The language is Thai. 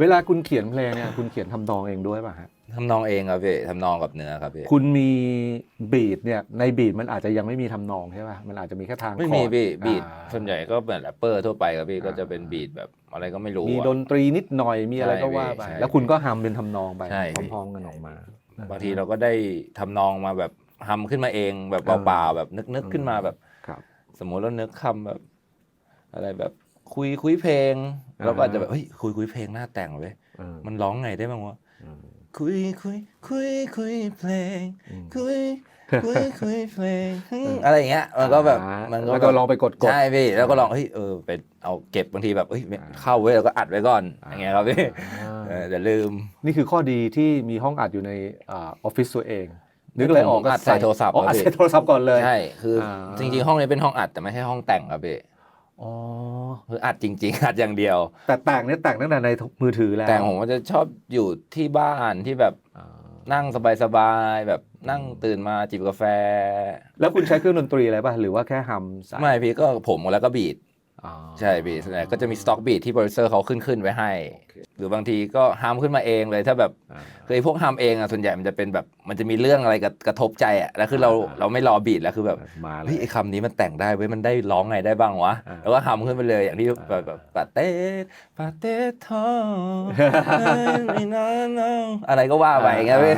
เวลาคุณเขียนเพลงเนี่ยคุณเขียนทำนองเองด้วยป่ะฮะทำนองเองครับพี่ทำนองกับเนื้อครับพี่คุณมีบีทเนี่ยในบีทมันอาจจะยังไม่มีทำนองใช่ป่ะมันอาจจะมีแค่ทางไม่มีคอร์ดพี่บีทอ่า ส่วนใหญ่ก็เหมือนแรปเปอร์ทั่วไปครับพี่อ่า ก็จะเป็นบีทแบบอะไรก็ไม่รู้มีอะ ดนตรีนิดหน่อยมีอะไรใช่ก็ว่าไปใช่แล้วคุณก็ฮัมเป็นทำนองไปใช่พี่พร้อมๆกันออกมา บางทีเราก็ได้ทำนองมาแบบทำขึ้นมาเองแบบเปล่าๆแบบนึกๆขึ้นมาแบบ ครับ สมมุติเรานึกคำแบบ อะไรแบบ คุยคุยเพลงเราก็อาจจะแบบเฮ้ยคุยคุยเพลงน่าแต่งเว้ยเออมันร้องไงได้บ้างวะเออคุยคุยคุยคุยเพลงอืมคุยคุยคุยเพลงอะไรอย่างเงี้ยมันก็แบบอ่ามันก็แล้วก็แบบลองไปกดกดใช่พี่แล้วก็ลองเฮ้ยเออไปเอาเก็บบางทีแบบเฮ้ยไม่เข้าเว้ยแล้วก็อัดไว้ก่อนอย่างเงี้ยครับพี่อ่าเออเดี๋ยวลืม นี่คือข้อดีที่มีห้องอัดอยู่ในอาออฟฟิศตัวเองนึกอะไรออกก็อัดใส่โทรศัพท์อ๋ออัดครับพี่ใส่โทรศัพท์ก่อนเลยใช่คืออาจริงๆห้องนี้เป็นห้องอัดแต่ไม่ใช่ห้องแต่งครับพี่ อ๋อคืออัดจริง ๆ อัดอย่างเดียว แต่แต่งเนี่ยแต่งตั้งแต่ในมือถือแล้ว แต่งผมก็จะชอบอยู่ที่บ้านที่แบบอ่านั่งสบายๆแบบนั่งตื่นมาจิบกาแฟ แล้วคุณใช้เครื่องดนตรีอะไรป่ะ หรือว่าแค่ฮัมสายไม่พี่ก็ผมแล้วก็บีดอ๋อ ใช่พี่ส่วนใหญ่ก็จะมีสต็อกบีดที่โปรดิวเซอร์เขาขึ้นขึ้นๆไว้ให้ หรือบางทีก็ฮัมขึ้นมาเองเลยถ้าแบบอ่าคือไอ้พวกฮัมเองอะส่วนใหญ่มันจะเป็นแบบมันจะมีเรื่องอะไรกระกระทบใจอะแล้วคือเราอ่าเราไม่รอบีดแล้วคือแบบมาเลเฮ้ยยไอ้คำนี้มันแต่งได้เว้ยมันได้ร้องไงได้บ้างวะอ่าแล้วก็ฮัมขึ้นไปเลยอย่างที่อ่าแบบแบบปาเต้ปาเต้ทองอะไรก็ว่าไปอย่างเงี้ยพี่